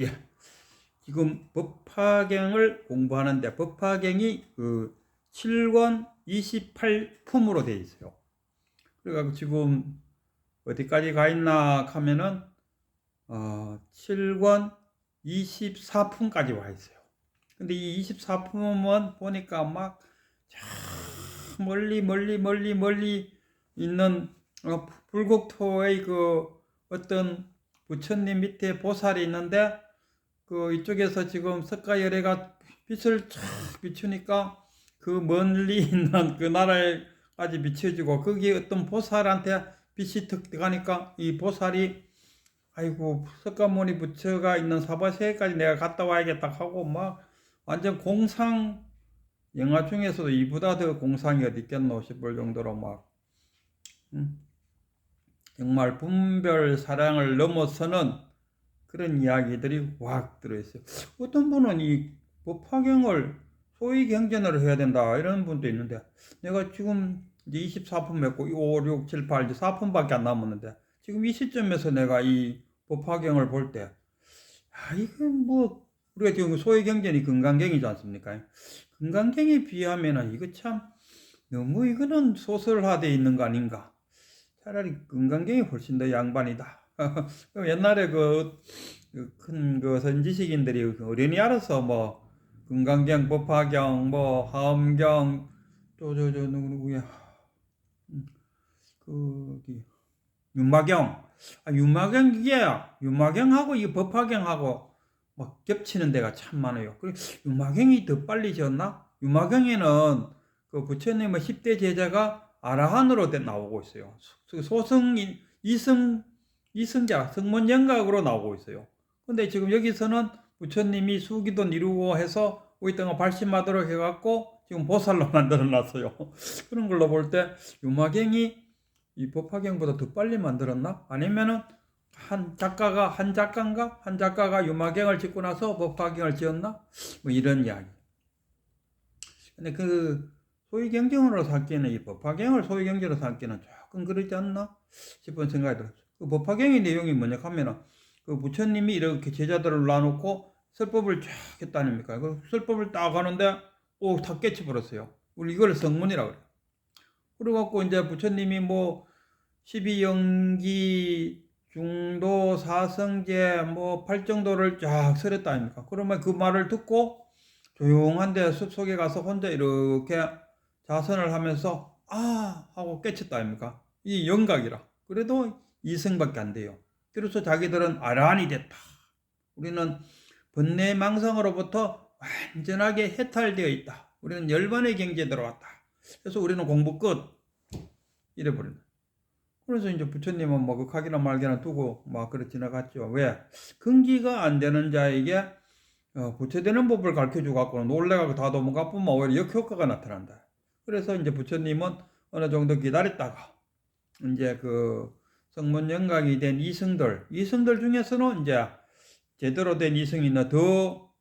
예. 지금 법화경을 공부하는데 법화경이 그 7권 28품으로 되어 있어요. 그래가지고 지금 어디까지 가 있나 하면은 어 7권 24품까지 와 있어요. 근데 이 24품은 보니까 막저 멀리 멀리 멀리 멀리 있는 어, 불국토의 그 어떤 부처님 밑에 보살이 있는데 그 이쪽에서 지금 석가열애가 빛을 쫙 비추니까 그 멀리 있는 그 나라에까지 비춰지고 거기에 어떤 보살한테 빛이 턱 들어가니까 이 보살이 아이고 석가모니 부처가 있는 사바세까지 내가 갔다 와야겠다 하고 막 완전 공상 영화 중에서도 이보다 더 공상이 어디 있겠노 싶을 정도로 막 음, 정말 분별 사랑을 넘어서는 그런 이야기들이 확 들어있어요. 어떤 분은 이 법화경을 소위 경전으로 해야 된다 이런 분도 있는데 내가 지금 이제 24품 맺고 5, 6, 7, 8 이제 4품밖에 안 남았는데 지금 이 시점에서 내가 이 법화경을 볼 때 아, 이거 뭐 우리가 지금 소위 경전이 금강경이지 않습니까? 금강경에 비하면은 이거 참 너무 이거는 소설화되어 있는 거 아닌가? 차라리 금강경이 훨씬 더 양반이다. 옛날에 그 큰그 선지식인들이 그 어련히 알아서 뭐 금강경, 법화경, 뭐 하엄경 또 저 저 누구 누구야 음, 그기 윤마경 아 윤마경 이게 윤마경하고 이 법화경하고 막 겹치는 데가 참 많아요. 그리고 윤마경이 더 빨리 지었나? 윤마경에는 그 부처님의 10대 제자가 아라한으로 돼- 나오고 있어요. 소- 소승인 이승 이승자 성문영각으로 나오고 있어요. 근데 지금 여기서는 부처님이 수기도 이루고 해서 오이땅을 발심하도록 해갖고 지금 보살로 만들어 놨어요. 그런 걸로 볼 때 유마경이 이 법화경보다 더 빨리 만들었나? 아니면은 한 작가가 한 작가인가 한 작가가 유마경을 짓고 나서 법화경을 지었나? 뭐 이런 이야기. 근데 그 소위 경전으로 삼기는 이 법화경을 소위 경전으로 삼기는 조금 그러지 않나 싶은 생각이 들었어요. 그 법화경의 내용이 뭐냐 하면은 그 부처님이 이렇게 제자들을 놔놓고 설법을 쫙 했다 아닙니까? 그 설법을 딱 하는데 오다 깨쳐버렸어요. 우리 이걸 성문이라고 그래요. 그래갖고 이제 부처님이 뭐 12연기 중도 사성제 뭐 팔정도를 쫙 설했다 아닙니까? 그러면 그 말을 듣고 조용한데 숲속에 가서 혼자 이렇게 자선을 하면서 아 하고 깨쳤다 아닙니까? 이 영각이라. 그래도 이승밖에 안 돼요. 그래서 자기들은 아란이 됐다. 우리는 번뇌망상으로부터 완전하게 해탈되어 있다. 우리는 열반의 경지에 들어왔다. 그래서 우리는 공부 끝. 이래버린다. 그래서 이제 부처님은 뭐그 각이나 말기나 두고 막 그래 지나갔죠. 왜? 근기가 안 되는 자에게 어, 부처되는 법을 가르쳐 주갖고 놀래가고 다 도망가쁘면 오히려 역효과가 나타난다. 그래서 이제 부처님은 어느 정도 기다렸다가 이제 그 성문 영광이 된 이승들, 이승들 중에서는 이제 제대로 된 이승이나 더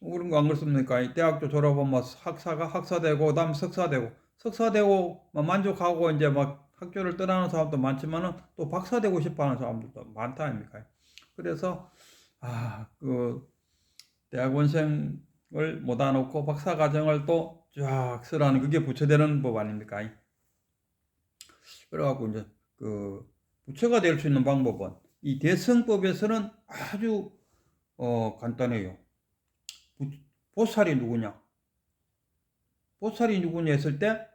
그런 거 안 그렇습니까? 대학교 졸업하면 학사가 학사되고, 그다음 석사되고, 석사되고 막 만족하고 이제 막 학교를 떠나는 사람도 많지만은 또 박사되고 싶어하는 사람들도 많다 아닙니까? 그래서 아 그 대학원생을 못아 놓고 박사 과정을 또 쫙 쓰라는 그게 부처되는 법 아닙니까? 그래갖고 이제 그 부처가 될 수 있는 방법은 이 대성법에서는 아주 어 간단해요. 부- 보살이 누구냐? 보살이 누구냐 했을 때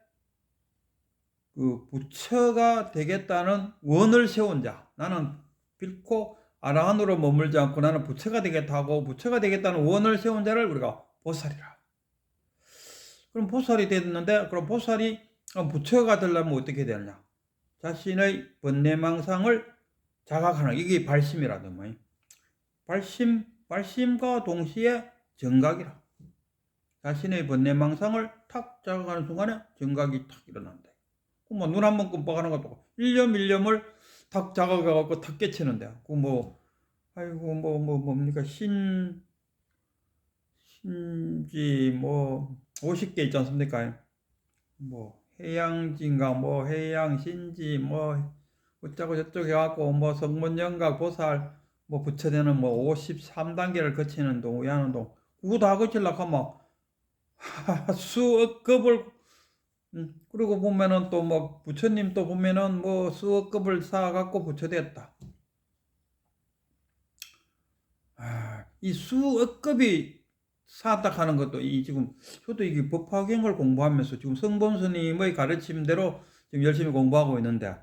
그 부처가 되겠다는 원을 세운 자. 나는 빌코 아라한으로 머물지 않고 나는 부처가 되겠다 하고 부처가 되겠다는 원을 세운 자를 우리가 보살이라. 그럼 보살이 됐는데 그럼 보살이 어, 부처가 되려면 어떻게 되느냐? 자신의 번뇌망상을 자각하는 이게 발심이라든 뭐 발심 발심과 동시에 정각이라. 자신의 번뇌망상을 탁 자각하는 순간에 정각이 탁 일어난다. 뭐눈 한 번 끔뻑하는 것도 일념 일념을 탁 자각해갖고 탁 깨치는데 그뭐 아이고 뭐뭐 뭡니까 신 신지 뭐 50개 있지 않습니까? 뭐 해양진가 뭐 해양 신지 뭐 어쩌고 저쩌고 해갖고 뭐 성문영각 보살 뭐 부처되는 뭐 53단계를 거치는 동, 위하는 동, 그거 다 거치려고 하면 수억 급을 음, 그리고 보면은 또 뭐 부처님 또 보면은 뭐 수억 급을 쌓아갖고 부처됐다. 아, 이 수억 급이 쌓았다 하는 것도 이 지금 저도 이게 법화경을 공부하면서 지금 성범 스님의 가르침대로 지금 열심히 공부하고 있는데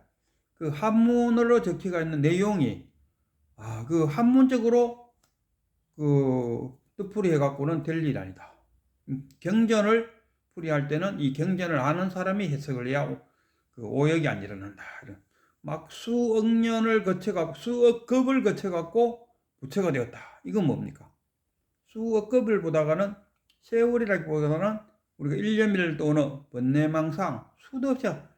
그 한문으로 적혀가 있는 내용이 아, 그 한문적으로 그 뜻풀이 해갖고는 될 일 아니다. 음, 경전을 풀이할 때는 이 경전을 아는 사람이 해석을 해야 오- 그 오역이 안 일어난다. 막 수억 년을 거쳐갖고 수억 급을 거쳐갖고 부처가 되었다. 이건 뭡니까? 수억 급을 보다가는 세월이라기보다는 우리가 1년을 또는 번뇌망상 수도 없이 쫙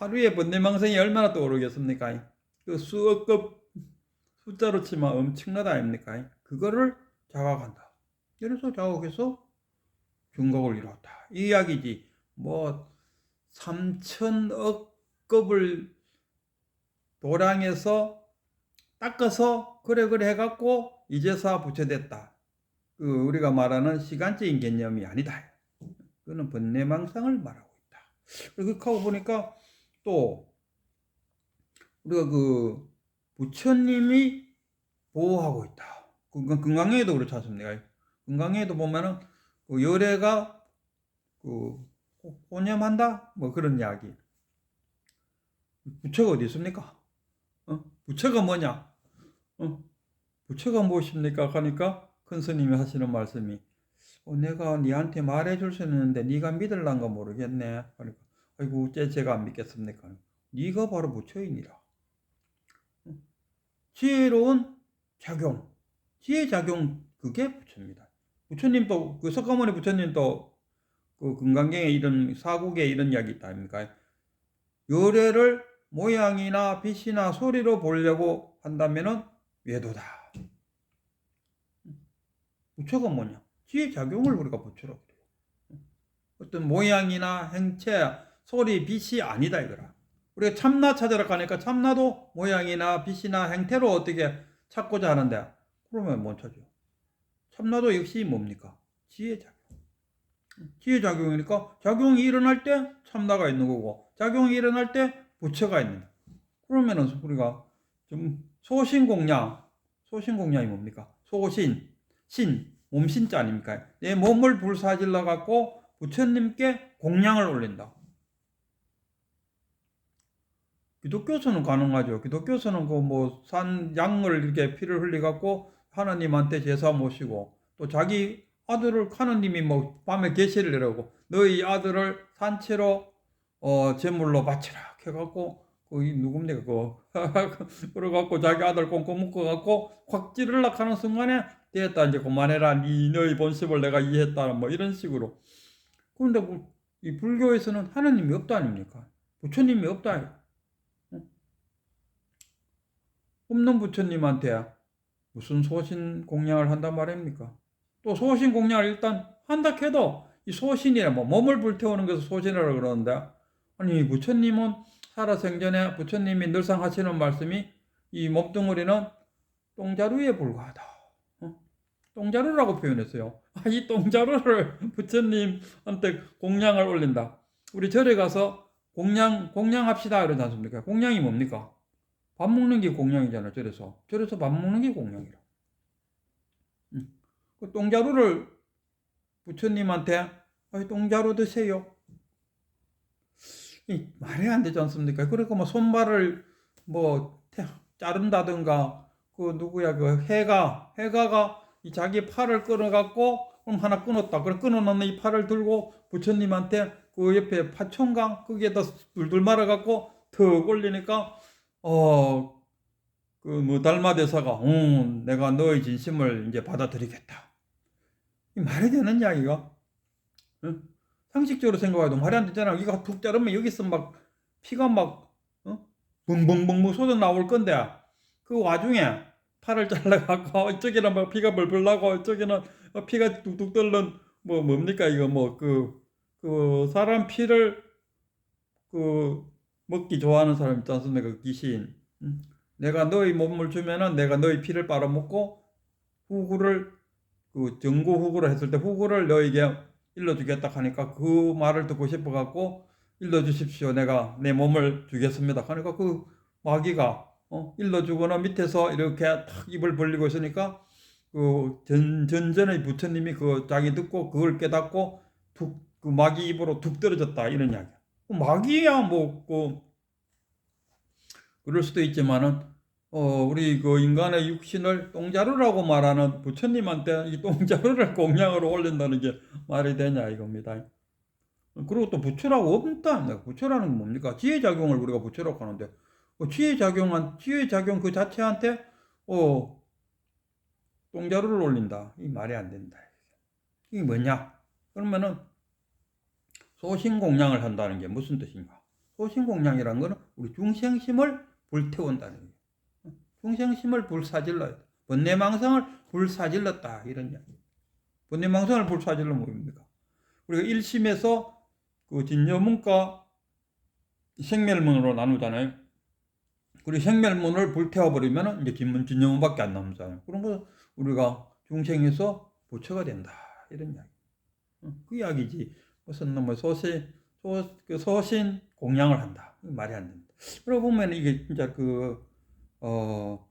하루에 번뇌망상이 얼마나 떠오르겠습니까? 그 수억 급 숫자로 치면 엄청나다 아닙니까? 그거를 자각한다. 그래서 자각해서 중각을 이루었다. 이 이야기지. 뭐 3천억 급을 도량에서 닦아서 그래 그래 해갖고 이제서 부처됐다. 그 우리가 말하는 시간적인 개념이 아니다. 그는 번뇌망상을 말하고 있다. 그렇게 하고 보니까 또 우리가 그 부처님이 보호하고 있다. 그 건강에도 그렇지 않습니까? 건강에도 보면은 그 열애가 그 혼념한다 뭐 그런 이야기. 부처가 어디 있습니까? 어? 부처가 뭐냐? 어? 부처가 무엇입니까? 하니까 큰 스님이 하시는 말씀이 어, 내가 니한테 말해줄 수 있는데 네가 믿을란가 모르겠네. 그러니까 아이고 어째 제가 안 믿겠습니까? 네가 바로 부처이니라. 어? 지혜로운 작용, 지혜 작용 그게 부처입니다. 부처님도 그 석가모니 부처님도 그 금강경에 이런 사국에 이런 이야기 있다 아닙니까? 요래를 모양이나 빛이나 소리로 보려고 한다면은 외도다. 부처가 뭐냐? 지혜 작용을 우리가 부처라고 그래요. 어떤 모양이나 행체, 소리, 빛이 아니다 이거라. 우리가 참나 찾으러 가니까 참나도 모양이나 빛이나 행태로 어떻게 찾고자 하는데 그러면 못 찾죠. 참나도 역시 뭡니까? 지혜 작용. 지혜 작용이니까 작용이 일어날 때 참나가 있는 거고 작용이 일어날 때 부처가 있는. 그러면은 우리가 좀 소신공양, 소신공양이 뭡니까? 소신, 신, 몸신자 아닙니까? 내 몸을 불사질러 갖고 부처님께 공양을 올린다. 기독교서는 가능하죠. 기독교서는 그 뭐 산 양을 이렇게 피를 흘리 갖고 하나님한테 제사 모시고 또 자기 아들을 하나님이 뭐 밤에 계시를 내라고 너희 아들을 산채로 어 제물로 바치라 해갖고 거기 누굽니까 그거 그래갖고 자기 아들 꽁꽁 묶어갖고 확 찌르려 하는 순간에 됐다. 이제 그만해라. 니 너희 본심을 내가 이해했다. 뭐 이런 식으로. 그런데 뭐, 이 불교에서는 하나님이 없다 아닙니까? 부처님이 없다. 없는 부처님한테 무슨 소신 공양을 한단 말입니까? 또 소신 공양을 일단 한다 해도 이 소신이라 뭐 몸을 불태우는 것을 소신이라고 그러는데 아니 부처님은 살아생전에 부처님이 늘상 하시는 말씀이 이 몸뚱어리는 똥자루에 불과하다. 어? 똥자루라고 표현했어요. 아, 이 똥자루를 부처님한테 공양을 올린다. 우리 절에 가서 공양 공양합시다 이러지 않습니까? 공양이 뭡니까? 밥 먹는 게 공양이잖아. 절에서 절에서 밥 먹는 게 공양이라. 응. 그 똥자루를 부처님한테 아, 똥자루 드세요. 이 말이 안 되지 않습니까? 그러니까 뭐 손발을 뭐 태- 자른다든가 그 누구야 그 해가 해가가 이 자기 팔을 끊어갖고 그럼 하나 끊었다. 그래 끊어놓는 이 팔을 들고 부처님한테 그 옆에 파총강 거기에다 둘둘 말아갖고 턱 올리니까 어 그 뭐 달마 대사가 응 내가 너의 진심을 이제 받아들이겠다. 이 말이 되는 이야기가? 응? 상식적으로 생각해도 말이 안 되잖아. 이거 툭 자르면 여기서 막 피가 막 어? 붕붕붕붕 쏟아 나올 건데 그 와중에 팔을 잘라갖고 이쪽에는 막 피가 벌벌 나고 이쪽에는 피가 뚝뚝 떨는 뭐 뭡니까 이거 뭐그그 사람 피를 그 먹기 좋아하는 사람 있지 않습니까? 그 귀신. 음? 내가 너희 몸을 주면은 내가 너희 피를 빨아먹고 후구를 그 정구 후구를 했을 때 후구를 너에게 일러주겠다 하니까 그 말을 듣고 싶어 갖고 일러주십시오. 내가 내 몸을 주겠습니다. 하니까 그 마귀가 어, 일러주거나 밑에서 이렇게 탁 입을 벌리고 있으니까 그 전, 전전의 부처님이 그 자기 듣고 그걸 깨닫고 툭, 그 마귀 입으로 툭 떨어졌다 이런 이야기야. 그 마귀야 뭐, 그, 그럴 수도 있지만은 어, 우리 그 인간의 육신을 똥자루라고 말하는 부처님한테 이 똥자루를 공양으로 올린다는 게 말이 되냐 이겁니다. 그리고 또 부처라고 없다. 부처라는 건 뭡니까? 지혜작용을 우리가 부처라고 하는데, 그 지혜작용한, 지혜작용 그 자체한테, 어, 똥자루를 올린다. 이 말이 안 된다. 이게 뭐냐? 그러면은, 소신공양을 한다는 게 무슨 뜻인가? 소신공양이란 거는 우리 중생심을 불태운다는 거예요. 중생심을 불사질러야 돼. 번뇌망상을 불사질렀다. 이런 이야기. 번뇌망상을 불사질러 뭡니까? 우리가 1심에서 그 진여문과 생멸문으로 나누잖아요. 그리고 생멸문을 불태워버리면 이제 진문, 진여문밖에 안 남잖아요. 그런 거 우리가 중생에서 부처가 된다. 이런 이야기. 어, 그 이야기지. 무슨 뭐 소신, 소, 그 소신 공양을 한다. 말이 안 된다. 그러고 보면 이게 진짜 그, 어,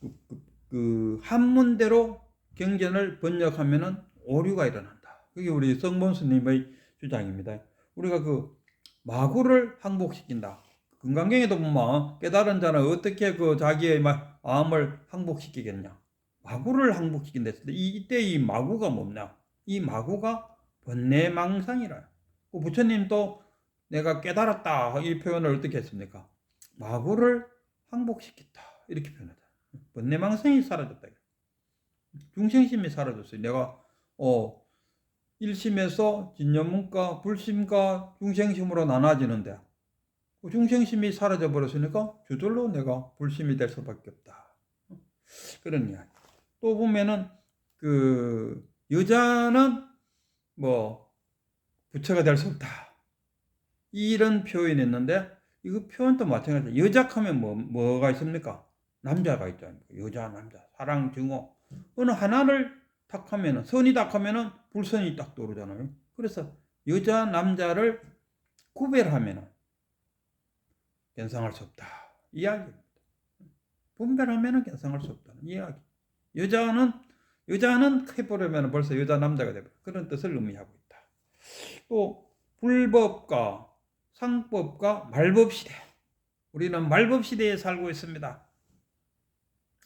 그, 그, 그 한문대로 경전을 번역하면은 오류가 일어난다. 그게 우리 성본 스님의 주장입니다. 우리가 그 마구를 항복시킨다. 건강경에도 보면 깨달은 자는 어떻게 그 자기의 마음을 항복시키겠냐. 마구를 항복시킨다 했을 때 이때 이 마구가 뭐냐. 이 마구가 번뇌망상이라. 그 부처님도 내가 깨달았다 이 표현을 어떻게 했습니까? 마구를 항복시켰다 이렇게 표현하다. 번뇌망상이 사라졌다. 중생심이 사라졌어요. 내가 어 일심에서 진여문과 불심과 중생심으로 나눠지는데 그 중생심이 사라져 버렸으니까 저절로 내가 불심이 될 수밖에 없다. 그런 이야기. 또 보면은 그 여자는 뭐 부처가 될 수 없다. 이런 표현이 있는데 이거 표현도 마찬가지다. 여작하면 뭐 뭐가 있습니까? 남자가 있지 않습니까? 여자 남자 사랑 증오 어느 하나를 탁 하면은 선이 딱 하면은 불선이 딱 떠오르잖아요. 그래서 여자 남자를 구별하면은 견상할 수 없다. 이야기입니다. 분별하면은 견상할 수 없다는 이야기. 여자는 여자는 해버리면 벌써 여자 남자가 되버 그런 뜻을 의미하고 있다. 또 불법과 상법과 말법 시대. 우리는 말법 시대에 살고 있습니다.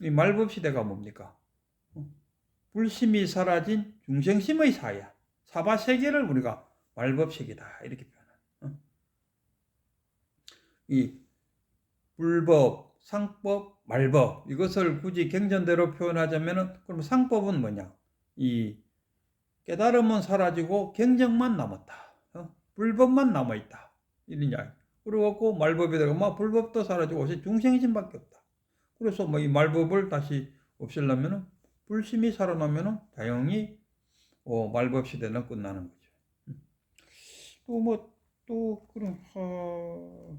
이 말법 시대가 뭡니까? 불심이 사라진 중생심의 사야. 사바 세계를 우리가 말법 세계다 이렇게 표현한. 이 불법, 상법, 말법 이것을 굳이 경전대로 표현하자면은 그럼 상법은 뭐냐? 이 깨달음은 사라지고 경정만 남았다. 어? 불법만 남아 있다. 이런 이야기. 그리고 말법이 되고 불법도 사라지고 오직 중생심밖에 없다. 그래서 뭐 이 말법을 다시 없애려면은 불심이 살아나면은 자연히 어, 말법 시대는 끝나는 거죠. 또 뭐또 그런 어, 또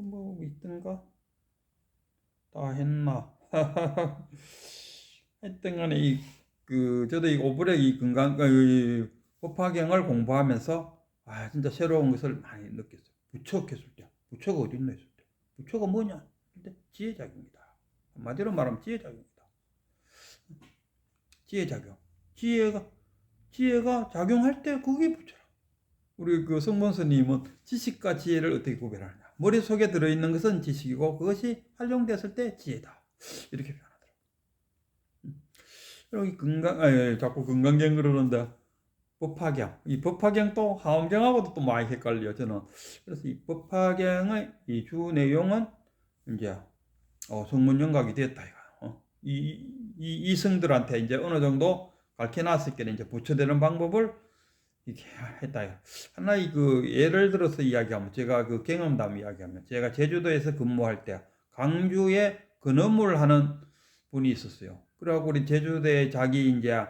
뭐 있던가 다 했나 하여튼 간에 이 그 저도 이 오브렉 이 건강 이 법화경을 공부하면서 아 진짜 새로운 것을 많이 느꼈어요. 부처 때 부처가 어디 있나 했을 때 부처가 뭐냐? 근데 지혜작입니다. 한마디로 말하면 지혜작입니다. 지혜작용. 지혜가, 지혜가 작용할 때 그게 부처라. 우리 그 성본 스님은 지식과 지혜를 어떻게 구별하느냐. 머릿속에 들어있는 것은 지식이고 그것이 활용됐을 때 지혜다. 이렇게 표현하더라고요. 음. 건강, 아, 자꾸 건강경 그러는데 법화경. 이 법화경도 하엄경하고도 또 많이 헷갈려, 저는. 그래서 이 법화경의 이 주 내용은 이제, 어, 성문 영각이 됐다, 이거. 이, 이 이성들한테 이제 어느 정도 가르쳐 놨을 때 이제 부처되는 방법을 이렇게 했다. 하나의 그 예를 들어서 이야기하면 제가 그 경험담 이야기하면 제가 제주도에서 근무할 때 강주에 근업을 하는 분이 있었어요. 그래갖고 우리 제주도에 자기 이제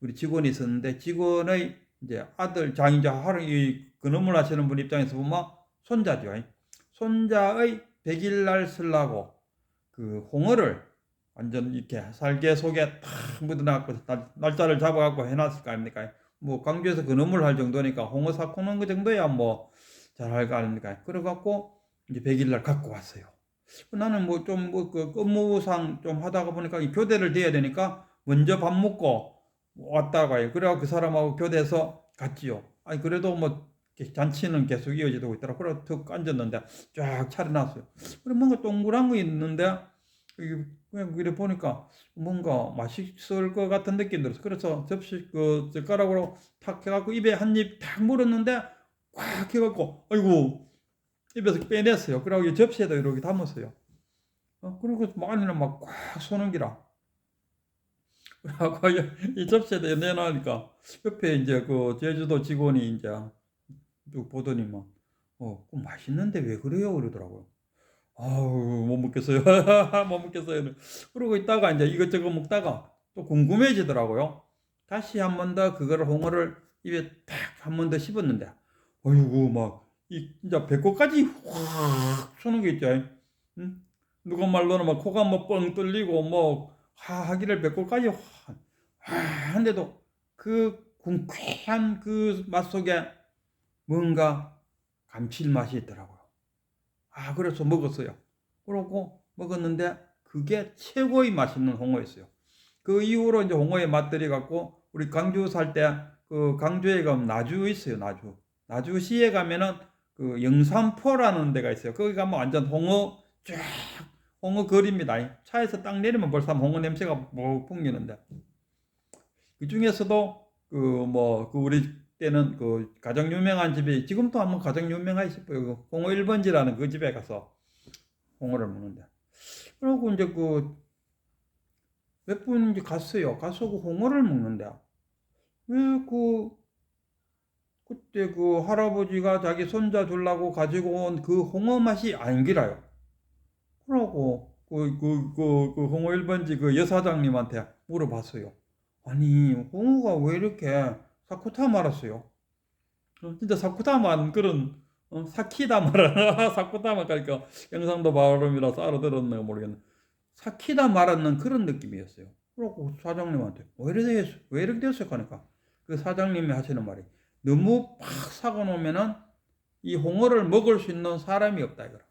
우리 직원이 있었는데 직원의 이제 아들 장이자 하루 이 근업을 하시는 분 입장에서 보면 손자죠. 손자의 100일 날 쓰려고 그 홍어를 완전 이렇게 살개 속에 탁 묻어놨고 날- 날짜를 잡아갖고 해놨을 거 아닙니까? 뭐 광주에서 근업을 할 정도니까 홍어 사코는 그 정도야 뭐 잘 할 거 아닙니까? 그래갖고 이제 100일 날 갖고 왔어요. 나는 뭐 좀 뭐그 업무상 좀 하다가 보니까 이 교대를 돼야 되니까 먼저 밥 먹고 왔다가요. 그래가 그 사람하고 교대해서 갔지요. 아니 그래도 뭐 잔치는 계속 이어지고 있더라. 그래 툭 앉았는데 쫙 차려놨어요. 그래 뭔가 동그란 거 있는데 그냥 이래 보니까 뭔가 맛있을 것 같은 느낌 들었어. 그래서 접시 그 젓가락으로 탁 해갖고 입에 한 입 탁 물었는데 꽉 해갖고 아이고 입에서 빼냈어요. 그러고 이 접시에다 이렇게 담았어요. 어, 그리고 안에는 막꽉 쏘는 기라. 그래갖고 이- 이 접시에다 내놓으니까 옆에 이제 그 제주도 직원이 이제 쭉 보더니만 어, 그 맛있는데 왜 그래요? 그러더라고요. 아우 못 먹겠어요. 못 먹겠어요. 그러고 있다가 이제 이것저것 먹다가 또 궁금해지더라고요. 다시 한 번 더 그거를 홍어를 입에 탁한번 더 씹었는데 어이구 막 이 진짜 배꼽까지 확 쏘는 게 있죠. 응? 누가 말로는 막 코가 뭐 뻥 뚫리고 뭐 하, 하기를 배꼽까지 확 아, 한데도 그 궁쾌한 그 맛 속에 뭔가 감칠맛이 있더라고요. 아, 그래서 먹었어요. 그러고 먹었는데 그게 최고의 맛있는 홍어였어요. 그 이후로 이제 홍어의 맛들이 갖고 우리 광주 살 때그 광주에 가면 나주 있어요, 나주. 나주시에 가면은 그 영산포라는 데가 있어요. 거기 가면 완전 홍어 쫙 홍어 거리입니다. 차에서 딱 내리면 벌써 홍어 냄새가 뭐 풍기는데 그 중에서도 그 뭐그 우리 때는 그 가장 유명한 집이 지금도 한번 가장 유명하지 싶어요. 그 홍어 1번지라는 그 집에 가서 홍어를 먹는데 그리고 이제 그 몇 분 이제 갔어요. 가서 그 홍어를 먹는데 왜 그 그때 그 할아버지가 자기 손자 주려고 가지고 온 그 홍어 맛이 아닌기라요. 그러고 그 그 그 그 홍어 1번지 그 여사장님한테 물어봤어요. 아니 홍어가 왜 이렇게 사쿠타 말았어요? 어, 진짜 사쿠타 말 그런 어, 사키다 말하나 사쿠타 말 그러니까 경상도 발음이라서 알아들었나 모르겠네. 사키다 말하는 그런 느낌이었어요. 그러고 사장님한테 왜 이렇게 됐- 왜 이렇게 됐어요? 하니까 그 사장님이 하시는 말이 너무 팍 사고 놓으면은 이 홍어를 먹을 수 있는 사람이 없다 이거라.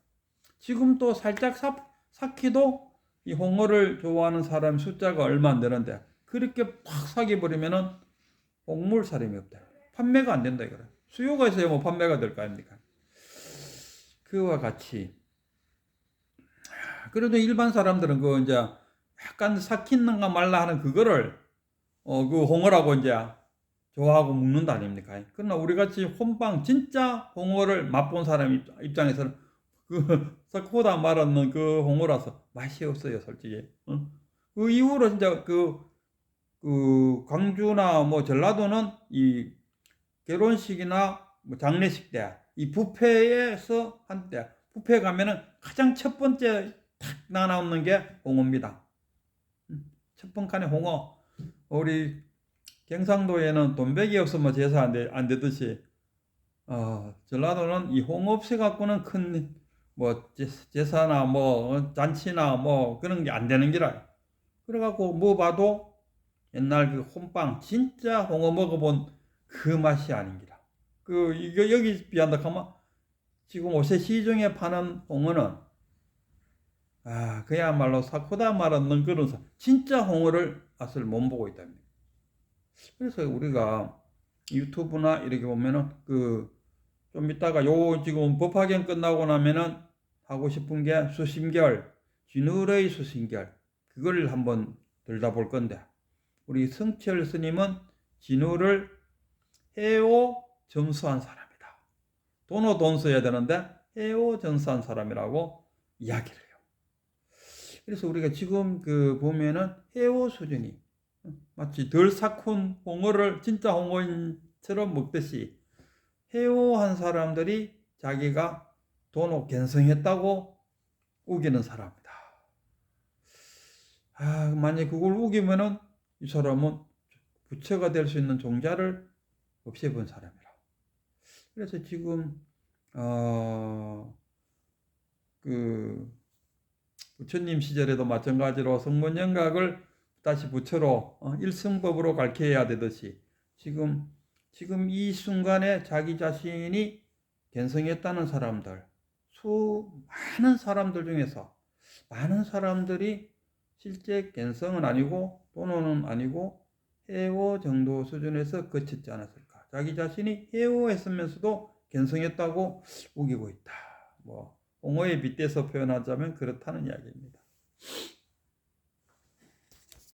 지금 또 살짝 사, 삭히도 이 홍어를 좋아하는 사람 숫자가 얼마 안 되는데 그렇게 팍 사기 버리면은 홍물 사람이 없다. 판매가 안 된다 이거라. 수요가 있어야 뭐 판매가 될 거 아닙니까? 그와 같이 그래도 일반 사람들은 그 이제 약간 삭히는가 말라 하는 그거를 어 그 홍어라고 이제 좋아하고 먹는다 아닙니까? 그러나 우리 같이 혼빵 진짜 홍어를 맛본 사람 입- 입장에서는 그 사코다 말았는 그 홍어라서 맛이 없어요, 솔직히. 어? 그 이후로 진짜 그, 그 광주나 뭐 전라도는 이 결혼식이나 뭐 장례식 때이 뷔페에서 한때 뷔페 가면은 가장 첫 번째 탁 나오는 게 홍어입니다. 음, 첫 번칸에 홍어. 우리 경상도에는 돈백이 없으면 제사 안, 되, 안 되듯이 어, 전라도는 이 홍어 없이 갖고는 큰 뭐 제사나 뭐 잔치나 뭐 그런 게 안 되는 기라. 그래갖고 뭐 봐도 옛날 그 혼빵 진짜 홍어 먹어본 그 맛이 아닌기라. 그 이거 여기 비한다 하면 지금 옷에 시중에 파는 홍어는 아 그야말로 사코다 말하는 그런 사- 진짜 홍어를 맛을 못 보고 있답니다. 그래서 우리가 유튜브나 이렇게 보면은 그 좀 이따가 요 지금 법화경 끝나고 나면은 하고 싶은 게 수심결 진울의 수심결 그걸 한번 들다 볼 건데 우리 성철 스님은 진울을 해오 점수한 사람이다. 돈어 돈 써야 되는데 해오 점수한 사람이라고 이야기를 해요. 그래서 우리가 지금 그 보면은 해오 수준이 마치 덜 삭힌 홍어를 진짜 홍어인처럼 먹듯이 해오한 사람들이 자기가 돈을 견성했다고 우기는 사람이다. 아, 만약 그걸 우기면은 이 사람은 부처가 될 수 있는 종자를 없애본 사람이라. 그래서 지금 어, 그 부처님 시절에도 마찬가지로 성문영각을 다시 부처로 어, 일승법으로 가르쳐야 되듯이 지금 지금 이 순간에 자기 자신이 견성했다는 사람들 수 많은 사람들 중에서 많은 사람들이 실제 견성은 아니고 또는 아니고 해오 정도 수준에서 그쳤지 않았을까 자기 자신이 해오했으면서도 견성했다고 우기고 있다 뭐 옹호에 빗대서 표현하자면 그렇다는 이야기입니다.